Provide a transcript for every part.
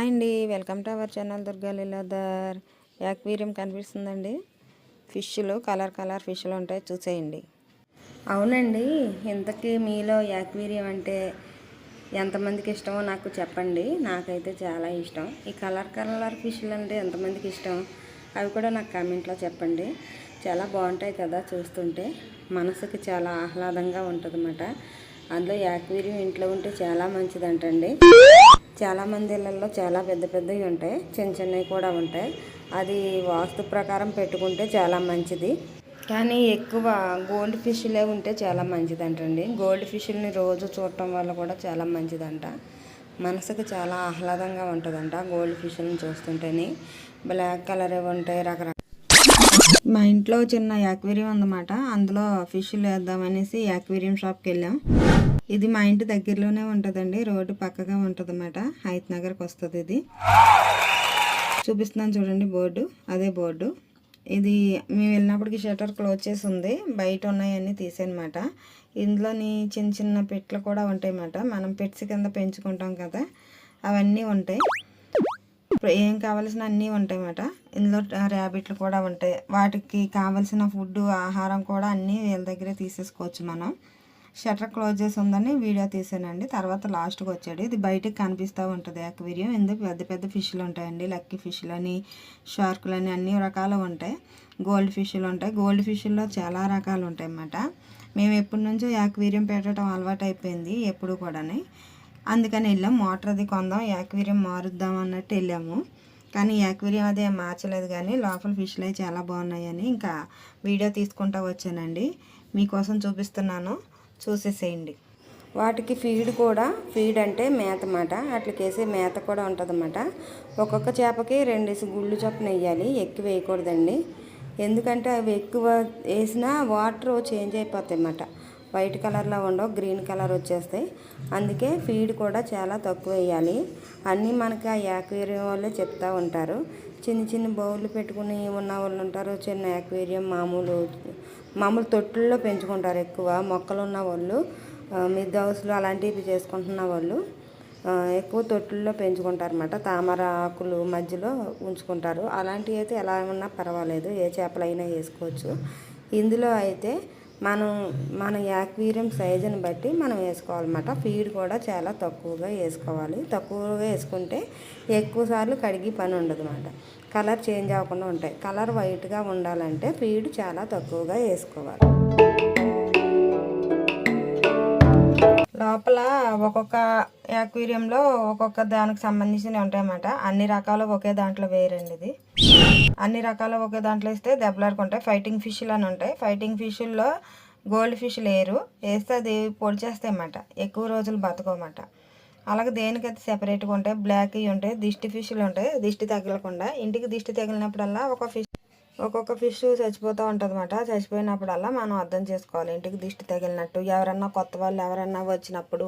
Hi అండి. Welcome to our channel Durga Leeladhar. Aquarium కనిపిస్తుందండి. ఫిష్లు కలర్ కలర్ ఫిష్లు ఉంటాయి చూసేయండి. అవునండి. ఇంతకీ మీలో యాక్వేరియం అంటే ఎంతమందికి ఇష్టమో నాకు చెప్పండి. నాకైతే చాలా ఇష్టం. ఈ కలర్ కలర్ ఫిష్లు అంటే ఎంతమందికి ఇష్టం? అవి కూడా నాకు కామెంట్లో చెప్పండి. చాలా బాగుంటాయి కదా చూస్తుంటే. మనసుకి చాలా ఆహ్లాదంగా ఉంటుంది అందులో యాక్వేరియం ఇంట్లో ఉంటే చాలా మంచిదంటండి. చాలామంది ఇళ్ళల్లో చాలా పెద్ద పెద్దవి ఉంటాయి. చిన్న చిన్నవి కూడా ఉంటాయి. అది వాస్తు ప్రకారం పెట్టుకుంటే చాలా మంచిది. కానీ ఎక్కువ గోల్డ్ ఫిష్లే ఉంటే చాలా మంచిదంటండి. గోల్డ్ ఫిష్ని రోజు చూడటం వల్ల కూడా చాలా మంచిదంట. మనసుకు చాలా ఆహ్లాదంగా ఉంటుందంట గోల్డ్ ఫిష్ని చూస్తుంటేనే. బ్లాక్ కలర్ ఉంటాయి రకరకాల. మా ఇంట్లో చిన్న యాక్వేరియం ఉందన్నమాట. అందులో ఫిష్లు వేద్దామనేసి యాక్వేరియం షాప్కి వెళ్ళాం. ఇది మా ఇంటి దగ్గరలోనే ఉంటుందండి. రోడ్డు పక్కగా ఉంటుంది అన్నమాట హైత్ నగర్కి వస్తుంది ఇది. చూపిస్తున్నాను చూడండి బోర్డు. అదే బోర్డు. ఇది మేము వెళ్ళినప్పటికి షటర్ క్లోజ్ చేసి ఉంది బయట ఉన్నాయన్నీ తీసానమాట ఇందులోని చిన్న చిన్న పెట్లు కూడా ఉంటాయి అన్నమాట మనం పెట్స్ కింద పెంచుకుంటాం కదా అవన్నీ ఉంటాయి. ఏం కావాల్సిన అన్నీ ఉంటాయి అన్నమాట ఇందులో ర్యాబిట్లు కూడా ఉంటాయి. వాటికి కావలసిన ఫుడ్ ఆహారం కూడా అన్నీ వీళ్ళ దగ్గరే తీసేసుకోవచ్చు మనం. షటర్ క్లోజ్ చేసి ఉందని వీడియో తీసానండి. తర్వాత లాస్ట్కి వచ్చాడు. ఇది బయటకు కనిపిస్తూ ఉంటుంది అక్వేరియం. ఎందుకు? పెద్ద పెద్ద ఫిష్లు ఉంటాయండి. లక్కీ ఫిష్లు అని షార్కులు అని అన్ని రకాలు ఉంటాయి. గోల్డ్ ఫిష్లు ఉంటాయి. గోల్డ్ ఫిష్లో చాలా రకాలు ఉంటాయి అన్నమాట మేము ఎప్పటి నుంచో యాక్వేరియం పెట్టడం అలవాటు అయిపోయింది ఎప్పుడు కూడాని. అందుకని వెళ్ళాం. మోటార్ అది కొందాం యాక్వేరియం మారుద్దాం అన్నట్టు వెళ్ళాము. కానీ యాక్వేరియం అదే మార్చలేదు కానీ లోపల ఫిష్లు అవి చాలా బాగున్నాయని ఇంకా వీడియో తీసుకుంటూ వచ్చానండి. మీకోసం చూపిస్తున్నాను. చూసేసేయండి. వాటికి ఫీడ్ కూడా ఫీడ్ అంటే మేత అన్నమాట అట్లకేసే మేత కూడా ఉంటుందన్నమాట. ఒక్కొక్క చేపకి రెండేసి గుళ్ళు చొప్పున వేయాలి. ఎక్కువ వేయకూడదండి. ఎందుకంటే అవి ఎక్కువ వేసినా వాటర్ చేంజ్ అయిపోతాయి అన్నమాట. వైట్ కలర్లో ఉండవు గ్రీన్ కలర్ వచ్చేస్తాయి. అందుకే ఫీడ్ కూడా చాలా తక్కువ వేయాలి. అన్నీ మనకి ఆ యాక్వేరియం వాళ్ళే చెప్తూ ఉంటారు. చిన్న చిన్న బౌళ్ళు పెట్టుకుని ఉన్న వాళ్ళు ఉంటారు చిన్న యాక్వేరియం మామూలు మామూలు తొట్టుల్లో పెంచుకుంటారు ఎక్కువ. మొక్కలు ఉన్న వాళ్ళు మిద్దె హౌస్లు అలాంటివి చేసుకుంటున్న వాళ్ళు ఎక్కువ తొట్టుల్లో పెంచుకుంటారు అనమాట తామర ఆకులు మధ్యలో ఉంచుకుంటారు. అలాంటివి అయితే ఎలా ఉన్నా పర్వాలేదు. ఏ చేపలైనా వేసుకోవచ్చు. ఇందులో అయితే మనం మన యాక్వేరియం సైజుని బట్టి మనం వేసుకోవాలన్నమాట. ఫీడ్ కూడా చాలా తక్కువగా వేసుకోవాలి. తక్కువగా వేసుకుంటే ఎక్కువ సార్లు కడిగి పని ఉండదు కలర్ చేంజ్ అవ్వకుండా ఉంటాయి. కలర్ వైట్గా ఉండాలంటే ఫీడ్ చాలా తక్కువగా వేసుకోవాలి. లోపల ఒక్కొక్క యాక్వేరియంలో ఒక్కొక్క దానికి సంబంధించినవి ఉంటాయన్నమాట. అన్ని రకాలు ఒకే దాంట్లో వేయరండి ఇది. అన్ని రకాలు ఒకే దాంట్లో వేస్తే దెబ్బలాడుకుంటాయి ఫైటింగ్ ఫిష్లు అని ఉంటాయి. ఫైటింగ్ ఫిష్ల్లో గోల్డ్ ఫిష్ లేరు. వేస్తే అది పొడి చేస్తాయన్నమాట ఎక్కువ రోజులు బతకమాట అలాగే దేనికైతే సెపరేట్గా ఉంటాయి బ్లాక్ ఉంటాయి దిష్టి ఫిష్లు ఉంటాయి. దిష్టి తగలకుండా ఇంటికి దిష్టి తగిలినప్పుడల్లా ఒక ఫిష్ ఒక్కొక్క ఫిష్ చచ్చిపోతూ ఉంటుంది అనమాట చచ్చిపోయినప్పుడల్లా మనం అర్థం చేసుకోవాలి. ఇంటికి దిష్టి తగిలినట్టు ఎవరన్నా కొత్త వాళ్ళు ఎవరన్నా వచ్చినప్పుడు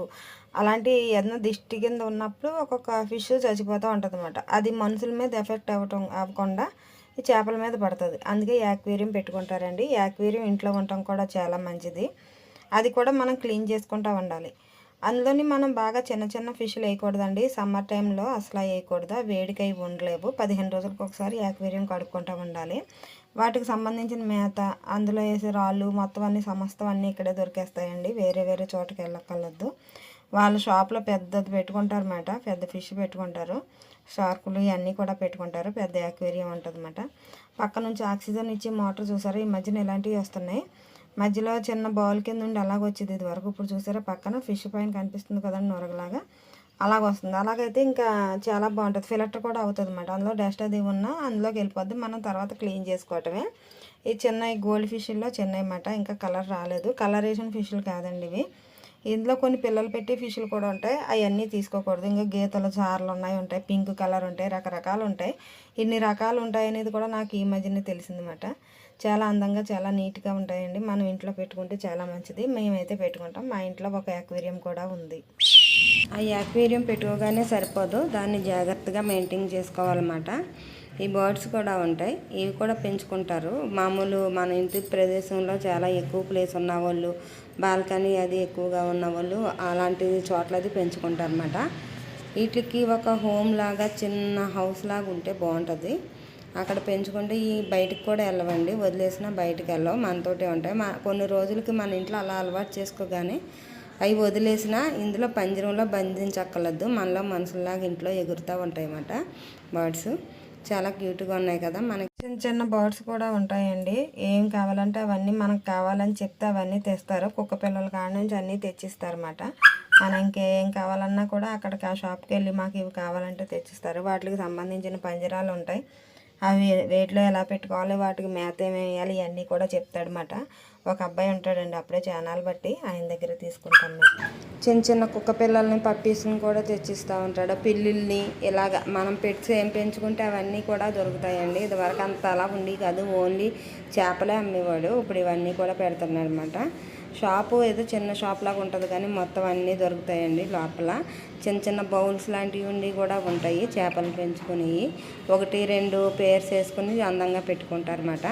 అలాంటి ఏదైనా దిష్టి కింద ఉన్నప్పుడు ఒక్కొక్క ఫిష్ చచ్చిపోతూ ఉంటుంది అనమాట అది మనుషుల మీద ఎఫెక్ట్ అవ్వటం అవ్వకుండా ఈ చేపల మీద పడుతుంది. అందుకే యాక్వేరియం పెట్టుకుంటారండి. యాక్వేరియం ఇంట్లో ఉండటం కూడా చాలా మంచిది. అది కూడా మనం క్లీన్ చేసుకుంటూ ఉండాలి. అందులోని మనం బాగా చిన్న చిన్న ఫిష్లు వేయకూడదండి. సమ్మర్ టైంలో అసలు వేయకూడదు. వేడికై ఉండలేవు. పదిహేను రోజులకు ఒకసారి యాక్వేరియం కడుక్కుంటూ ఉండాలి. వాటికి సంబంధించిన మేత అందులో వేసే రాళ్ళు మొత్తం అన్ని సమస్తం అన్నీ ఇక్కడే దొరికేస్తాయండి. వేరే వేరే చోటకి వెళ్ళక్కర్లేదు. వాళ్ళ షాప్లో పెద్దది పెట్టుకుంటారు అన్నమాట పెద్ద ఫిష్ పెట్టుకుంటారు. షార్కులు ఇవన్నీ కూడా పెట్టుకుంటారు. పెద్ద యాక్వేరియం ఉంటుంది అన్నమాట పక్క నుంచి ఆక్సిజన్ ఇచ్చి మోటార్ చూసారు? ఈ మధ్యన ఇలాంటివి వస్తున్నాయి. మధ్యలో చిన్న బౌల్ కింద ఉండి అలాగ వచ్చేది ఇది వరకు. ఇప్పుడు చూసారా పక్కన ఫిష్ పైన కనిపిస్తుంది కదండి నొరగలాగా. అలాగ వస్తుంది అలాగైతే ఇంకా చాలా బాగుంటుంది. ఫిల్టర్ కూడా అవుతుంది అనమాట అందులో డస్ట్ అది ఉన్నా అందులోకి వెళ్ళిపోద్ది. మనం తర్వాత క్లీన్ చేసుకోవటమే. ఈ చిన్న గోల్డ్ ఫిష్లో చిన్న అన్నమాట ఇంకా కలర్ రాలేదు. కలర్ వేసిన ఫిష్లు కాదండి ఇవి. ఇందులో కొన్ని పిల్లలు పెట్టి ఫిష్లు కూడా ఉంటాయి. అవన్నీ తీసుకోకూడదు. ఇంకా గీతలు చార్లు ఉన్నాయి ఉంటాయి. పింక్ కలర్ ఉంటాయి. రకరకాలు ఉంటాయి. ఇన్ని రకాలు ఉంటాయి అనేది కూడా నాకు ఈ మధ్యనే తెలిసిందన్నమాట. చాలా అందంగా చాలా నీట్గా ఉంటాయండి. మనం ఇంట్లో పెట్టుకుంటే చాలా మంచిది. మేమైతే పెట్టుకుంటాం. మా ఇంట్లో ఒక యాక్వేరియం కూడా ఉంది. ఆ యాక్వేరియం పెట్టుకోగానే సరిపోదు. దాన్ని జాగ్రత్తగా మెయింటైన్ చేసుకోవాలన్నమాట. ఈ బర్డ్స్ కూడా ఉంటాయి. ఇవి కూడా పెంచుకుంటారు. మామూలు మన ఇంటి ప్రదేశంలో చాలా ఎక్కువ ప్లేస్ ఉన్న వాళ్ళు బాల్కనీ అది ఎక్కువగా ఉన్న వాళ్ళు అలాంటి చోట్ల అది పెంచుకుంటారు అనమాట వీటికి ఒక హోమ్ లాగా చిన్న హౌస్ లాగా ఉంటే బాగుంటుంది. అక్కడ పెంచుకుంటే ఈ బయటికి కూడా వెళ్ళవండి. వదిలేసినా బయటికి వెళ్ళవు. మనతోటే ఉంటాయి. మా కొన్ని రోజులకి మన ఇంట్లో అలా అలవాటు చేసుకోగానే అవి వదిలేసినా ఇందులో పంజరంలో బంధించక్కర్లేదు. మనలో మనుషుల్లాగా ఇంట్లో ఎగురుతూ ఉంటాయి అన్నమాట బర్డ్స్. చాలా క్యూట్గా ఉన్నాయి కదా మనకి. చిన్న చిన్న బర్డ్స్ కూడా ఉంటాయండి. ఏం కావాలంటే అవన్నీ మనకు కావాలని చెప్తే అవన్నీ తెస్తారు. కుక్క పిల్లల కాడ నుంచి అన్నీ తెచ్చిస్తారన్నమాట. మనం ఇంకేం కావాలన్నా కూడా అక్కడికి ఆ షాప్కి వెళ్ళి మాకు ఇవి కావాలంటే తెచ్చిస్తారు. వాటికి సంబంధించిన పంజరాలు ఉంటాయి. అవి వేట్లో ఎలా పెట్టుకోవాలి వాటికి మేత ఏమి వేయాలి ఇవన్నీ కూడా చెప్తాడనమాట ఒక అబ్బాయి ఉంటాడండి అప్పుడే ఛానల్ బట్టి ఆయన దగ్గర తీసుకుంటాను మేము చిన్న చిన్న కుక్క పిల్లల్ని పప్పీస్ని కూడా తెచ్చిస్తూ ఉంటాడు. పిల్లుల్ని ఇలాగ మనం పెట్స్ ఏం పెంచుకుంటే అవన్నీ కూడా దొరుకుతాయండి. ఇదివరకు అంత అలా ఉండి కాదు. ఓన్లీ చేపలే అమ్మేవాడు. ఇప్పుడు ఇవన్నీ కూడా పెడుతున్నాడు అనమాట షాపు ఏదో చిన్న షాప్ లాగా ఉంటుంది కానీ మొత్తం అన్నీ దొరుకుతాయండి లోపల. చిన్న చిన్న బౌల్స్ లాంటివి ఉండి కూడా ఉంటాయి చేపలు పెంచుకుని. ఒకటి రెండు పేర్స్ వేసుకుని అందంగా పెట్టుకుంటారన్నమాట.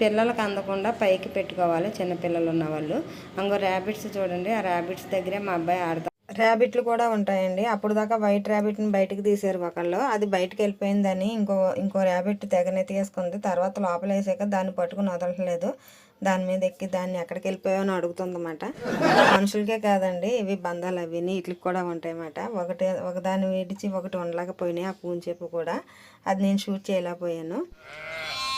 పిల్లలకు అందకుండా పైకి పెట్టుకోవాలి చిన్నపిల్లలు ఉన్నవాళ్ళు ఉన్న వాళ్ళు. అంగో ర్యాబిట్స్ చూడండి ఆ ర్యాబిట్స్ దగ్గరే మా అబ్బాయి ఆడతాం ర్యాబిట్లు కూడా ఉంటాయండి. అప్పుడు దాకా వైట్ ర్యాబిట్ని బయటకు తీసారు ఒకళ్ళు. అది బయటకు వెళ్ళిపోయిందని ఇంకో ఇంకో ర్యాబిట్ తెగనెత్తి వేసుకుంది తర్వాత లోపల వేసాక దాన్ని పట్టుకుని వదలట్లేదు. దాని మీద ఎక్కి దాన్ని ఎక్కడికి వెళ్ళిపోయావు అని అడుగుతుందన్నమాట. మనుషులకే కాదండి ఇవి బంధాలు అవి వీటికి కూడా ఉంటాయన్నమాట. ఒకటి ఒకదాన్ని విడిచి ఒకటి ఉండలేకపోయినాయి ఆ పూంచేపు కూడా. అది నేను షూట్ చేయలేకపోయాను.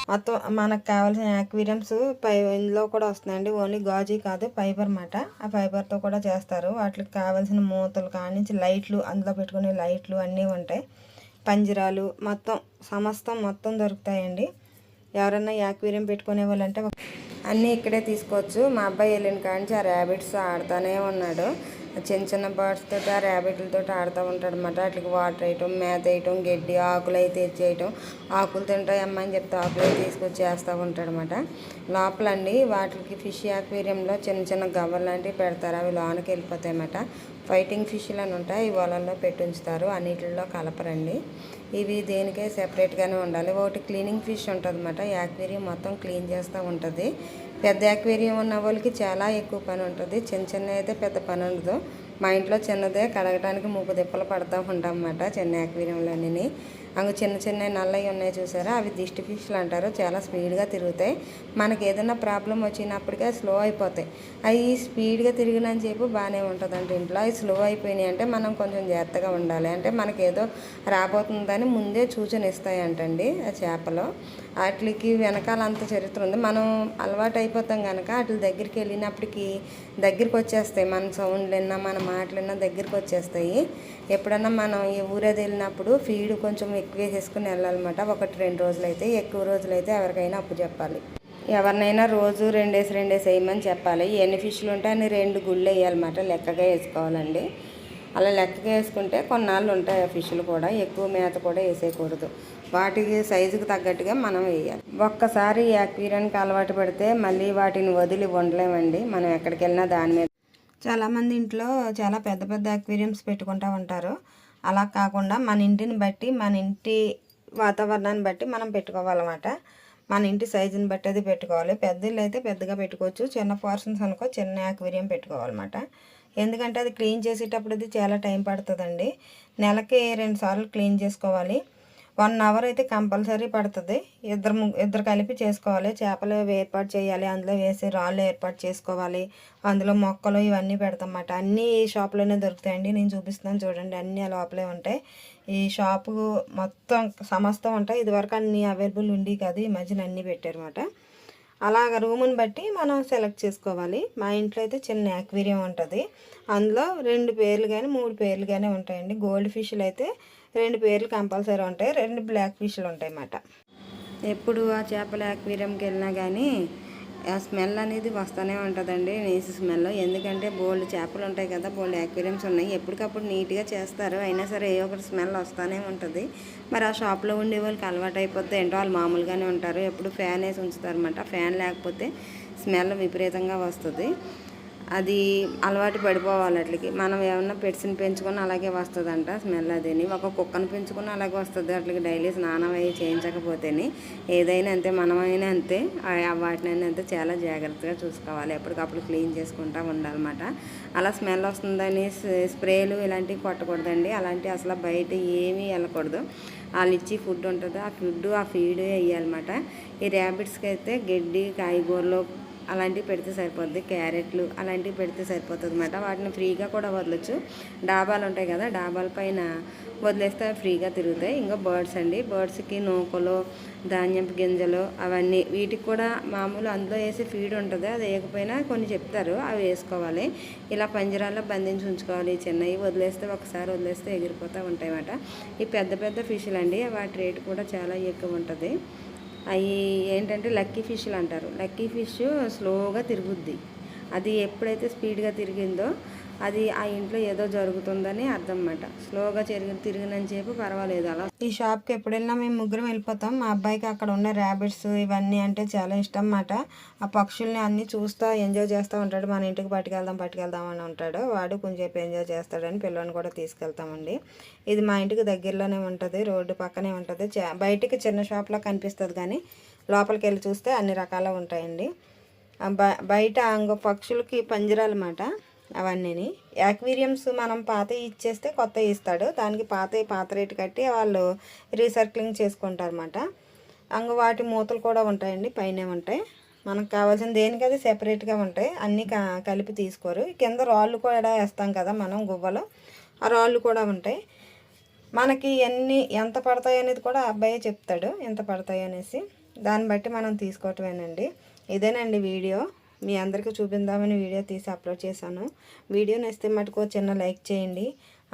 మొత్తం మనకు కావాల్సిన యాక్వేరియంస్ పై ఇందులో కూడా వస్తున్నాయండి. ఓన్లీ గాజీ కాదు ఫైబర్ మాట ఆ ఫైబర్తో కూడా చేస్తారు. వాటికి కావాల్సిన మూతలు కానించి లైట్లు అందులో పెట్టుకునే లైట్లు అన్నీ ఉంటాయి. పంజరాలు మొత్తం సమస్తం మొత్తం దొరుకుతాయండి. ఎవరన్నా యాక్వేరియం పెట్టుకునే వాళ్ళంటే అన్నీ ఇక్కడే తీసుకోవచ్చు. మా అబ్బాయి వెళ్ళిన కాంచి ఆ ర్యాబిట్స్ ఆడుతూనే ఉన్నాడు. చిన్న చిన్న బర్డ్స్ తోటి ఆ ర్యాబిట్లతో ఆడుతూ ఉంటాడు అనమాట వాటికి వాటర్ వేయటం మేత వేయటం గడ్డి ఆకులు అయితే తెచ్చేయటం ఆకులు తింటాయి అమ్మ అని చెప్తే ఆకులు అయితే తీసుకొచ్చి వేస్తూ ఉంటాడు అనమాట లోపలండి వాటికి ఫిష్ యాక్వేరియంలో చిన్న చిన్న గవ్వలు లాంటివి పెడతారు. అవి లోనకి వెళ్ళిపోతాయి అన్నమాట. ఫైటింగ్ ఫిష్లు అని ఉంటాయి. ఈ వలల్లో పెట్టి ఉంచుతారు. అన్నిటిలో కలపరండి. ఇవి దేనికే సెపరేట్గానే ఉండాలి. ఒకటి క్లీనింగ్ ఫిష్ ఉంటుంది అనమాట యాక్వేరియం మొత్తం క్లీన్ చేస్తూ ఉంటుంది. పెద్ద అక్వేరియం ఉన్న వాళ్ళకి చాలా ఎక్కువ పని ఉంటుంది. చిన్న చిన్న అయితే పెద్ద పని ఉండదు. మా ఇంట్లో చిన్నదే కడగడానికి ముప్పు దిప్పలు పడుతూ ఉంటాం అన్నమాట చిన్న అక్వేరియంలోని అంగు చిన్న చిన్న నల్లవి ఉన్నాయి చూసారా? అవి దిష్టి ఫిష్లు అంటారు. చాలా స్పీడ్గా తిరుగుతాయి. మనకి ఏదైనా ప్రాబ్లం వచ్చినప్పటికే స్లో అయిపోతాయి. అవి స్పీడ్గా తిరిగినని చెప్పి బాగానే ఉంటుందంట ఇంట్లో. అవి స్లో అయిపోయినాయి అంటే మనం కొంచెం జాగ్రత్తగా ఉండాలి. అంటే మనకి ఏదో రాబోతుందని ముందే సూచన ఇస్తాయంటండి ఆ చేపలు. వాటికి వెనకాల అంత చరిత్ర ఉంది. మనం అలవాటు అయిపోతాం కనుక వాటి దగ్గరికి వెళ్ళినప్పటికీ దగ్గరికి వచ్చేస్తాయి. మన సౌండ్లు విన్నా మన మాటలు విన్నా దగ్గరికి వచ్చేస్తాయి. ఎప్పుడన్నా మనం ఈ ఊరేది వెళ్ళినప్పుడు ఫీడ్ కొంచెం ఎక్కువ వేసేసుకుని వెళ్ళాలన్నమాట. ఒకటి రెండు రోజులు అయితే ఎక్కువ రోజులు అయితే ఎవరికైనా అప్పు చెప్పాలి. ఎవరినైనా రోజు రెండేసి రెండేసి వేయమని చెప్పాలి. ఎన్ని ఫిష్లు ఉంటే అన్ని రెండు గుళ్ళు వేయాలన్నమాట లెక్కగా వేసుకోవాలండి. అలా లెక్కగా వేసుకుంటే కొన్నాళ్ళు ఉంటాయి ఆ ఫిష్లు కూడా. ఎక్కువ మేత కూడా వేసేయకూడదు. వాటికి సైజుకి తగ్గట్టుగా మనం వేయాలి. ఒక్కసారి యాక్వీరియానికి అలవాటు పడితే మళ్ళీ వాటిని వదిలి ఉండలేమండి. మనం ఎక్కడికి వెళ్ళినా దాని మీద చాలామంది ఇంట్లో చాలా పెద్ద పెద్ద అక్వేరియంస్ పెట్టుకుంటూ ఉంటారు. అలా కాకుండా మన ఇంటిని బట్టి మన ఇంటి వాతావరణాన్ని బట్టి మనం పెట్టుకోవాలన్నమాట. మన ఇంటి సైజుని బట్టి అది పెట్టుకోవాలి. పెద్ద అయితే పెద్దగా పెట్టుకోవచ్చు. చిన్న పోర్షన్స్ అనుకో చిన్న అక్వేరియం పెట్టుకోవాలన్నమాట. ఎందుకంటే అది క్లీన్ చేసేటప్పుడు అది చాలా టైం పడుతుందండి. నెలకి రెండు సార్లు క్లీన్ చేసుకోవాలి. వన్ అవర్ అయితే కంపల్సరీ పడుతుంది. ఇద్దరు ఇద్దరు కలిపి చేసుకోవాలి. చేపలు ఏర్పాటు చేయాలి. అందులో వేసి రాళ్ళు ఏర్పాటు చేసుకోవాలి. అందులో మొక్కలు ఇవన్నీ పెడతామన్నమాట. అన్నీ ఈ షాప్లోనే దొరుకుతాయండి. నేను చూపిస్తున్నాను చూడండి. అన్నీ లోపలే ఉంటాయి. ఈ షాపు మొత్తం సమస్తం ఉంటాయి. ఇదివరకు అన్నీ అవైలబుల్ ఉండి కాదు. ఈ మధ్యన అన్నీ పెట్టారన్నమాట. అలాగ రూముని బట్టి మనం సెలెక్ట్ చేసుకోవాలి. మా ఇంట్లో అయితే చిన్న యాక్వేరియం ఉంటుంది. అందులో రెండు పేర్లు కానీ మూడు పేర్లు కానీ ఉంటాయండి. గోల్డ్ ఫిష్లు అయితే రెండు పేర్లు కంపల్సరీ ఉంటాయి. రెండు బ్లాక్ ఫిష్లు ఉంటాయి అన్నమాట. ఎప్పుడు ఆ చేపల యాక్వేరియంకి వెళ్ళినా కానీ ఆ స్మెల్ అనేది వస్తూనే ఉంటుందండి. నీసు స్మెల్. ఎందుకంటే బోల్డ్ చేపలు ఉంటాయి కదా బోల్డ్ యాక్వేరియంస్ ఉన్నాయి. ఎప్పటికప్పుడు నీట్గా చేస్తారు. అయినా సరే ఏ ఒకటి స్మెల్ వస్తూనే ఉంటుంది. మరి ఆ షాప్లో ఉండే వాళ్ళకి అలవాటు అయిపోతే ఏంటో వాళ్ళు మామూలుగానే ఉంటారు. ఎప్పుడు ఫ్యాన్ వేసి ఉంచుతారన్నమాట ఫ్యాన్ లేకపోతే స్మెల్ విపరీతంగా వస్తుంది. అది అలవాటు పడిపోవాలి అట్లకి. మనం ఏమన్నా పెట్స్ని పెంచుకొని అలాగే వస్తుందంట స్మెల్ అదేని. ఒక కుక్కను పెంచుకుని అలాగే వస్తుంది. అట్లకి డైలీ స్నానం అవి చేయించకపోతేనే ఏదైనా అంతే మనమైనా అంతే ఆ- వాటినైనా అంతే చాలా జాగ్రత్తగా చూసుకోవాలి. ఎప్పటికప్పుడు క్లీన్ చేసుకుంటూ ఉండాలన్నమాట. అలా స్మెల్ వస్తుందని స్ప్రేలు ఇలాంటివి కొట్టకూడదండి. అలాంటివి అసలు బయట ఏమీ వెళ్ళకూడదు. వాళ్ళు ఇచ్చి ఫుడ్ ఉంటుంది. ఆ ఫుడ్ ఆ ఫీడ్ వేయాలన్నమాట ఈ ర్యాబిట్స్కి అయితే గడ్డి కాయగూరలు అలాంటివి పెడితే సరిపోద్ది క్యారెట్లు అలాంటివి పెడితే సరిపోతుంది అనమాట వాటిని ఫ్రీగా కూడా వదలొచ్చు. డాబాలు ఉంటాయి కదా డాబాల పైన వదిలేస్తే ఫ్రీగా తిరుగుతాయి. ఇంకా బర్డ్స్ అండి బర్డ్స్కి నూకలు ధాన్యపు గింజలు అవన్నీ వీటికి కూడా మామూలు అందులో వేసే ఫీడ్ ఉంటుంది. అది వేయకపోయినా కొన్ని చెప్తారు అవి వేసుకోవాలి. ఇలా పంజరాల్లో బంధించి ఉంచుకోవాలి. చిన్నవి వదిలేస్తే ఒకసారి వదిలేస్తే ఎగిరిపోతూ ఉంటాయి అన్నమాట ఈ పెద్ద పెద్ద ఫిష్లు అండి వాటి రేటు కూడా చాలా ఎక్కువ ఉంటుంది. అవి ఏంటంటే లక్కీ ఫిష్లు అంటారు. లక్కీ ఫిష్ స్లోగా తిరుగుద్ది. అది ఎప్పుడైతే స్పీడ్గా తిరిగిందో అది ఆ ఇంట్లో ఏదో జరుగుతుందని అర్థం అన్నమాట స్లోగా తిరిగి చెప్పి పర్వాలేదు అలా. ఈ షాప్కి ఎప్పుడైనా మేము ముగ్గురం వెళ్ళిపోతాం. మా అబ్బాయికి అక్కడ ఉన్న ర్యాబిట్స్ ఇవన్నీ అంటే చాలా ఇష్టం అన్నమాట ఆ పక్షుల్ని అన్నీ చూస్తూ ఎంజాయ్ చేస్తూ ఉంటాడు. మన ఇంటికి పట్టుకెళ్దాం పట్టుకెళ్దాం అని ఉంటాడు. వాడు కొంచెంసేపు ఎంజాయ్ చేస్తాడని పిల్లల్ని కూడా తీసుకెళ్తామండి. ఇది మా ఇంటికి దగ్గరలోనే ఉంటుంది రోడ్డు పక్కనే ఉంటుంది. చా- బయటికి చిన్న షాప్లో కనిపిస్తుంది కానీ లోపలికి వెళ్ళి చూస్తే అన్ని రకాలు ఉంటాయండి. బయట ఇంకో పక్షులకి పంజరాలు అవన్నీ అవన్నీని మనం పాత ఇచ్చేస్తే కొత్త ఇస్తాడు. దానికి పాత పాత రేటు కట్టి వాళ్ళు రీసైక్లింగ్ చేసుకుంటారన్నమాట. అంగ వాటి మూతలు కూడా ఉంటాయండి పైనే ఉంటాయి. మనకు కావాల్సిన దేనికది సెపరేట్గా ఉంటాయి. అన్నీ క- కలిపి తీసుకోరు. కింద రాళ్ళు కూడా వేస్తాం కదా మనం గువ్వలు. ఆ రాళ్ళు కూడా ఉంటాయి. మనకి ఎన్ని ఎంత పడతాయి అనేది కూడా ఆ అబ్బాయే చెప్తాడు. ఎంత పడతాయి అనేసి. దాన్ని బట్టి మనం తీసుకోవటమేనండి. ఇదేనండి వీడియో. మీ అందరికీ చూపిందామని వీడియో తీసి అప్లోడ్ చేశాను. వీడియో నచ్చితే మటుకు చిన్న లైక్ చేయండి.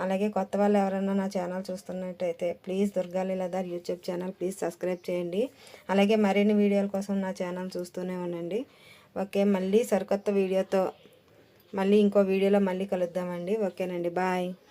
అలాగే కొత్త వాళ్ళు ఎవరైనా నా ఛానల్ చూస్తున్నట్టయితే ప్లీజ్ దుర్గాలి లదార్ యూట్యూబ్ ఛానల్ ప్లీజ్ సబ్స్క్రైబ్ చేయండి. అలాగే మరిన్ని వీడియోల కోసం నా ఛానల్ చూస్తూనే ఉండండి. ఓకే మళ్ళీ సరికొత్త వీడియోతో మళ్ళీ ఇంకో వీడియోలో మళ్ళీ కలుద్దామండి. ఓకేనండి బాయ్.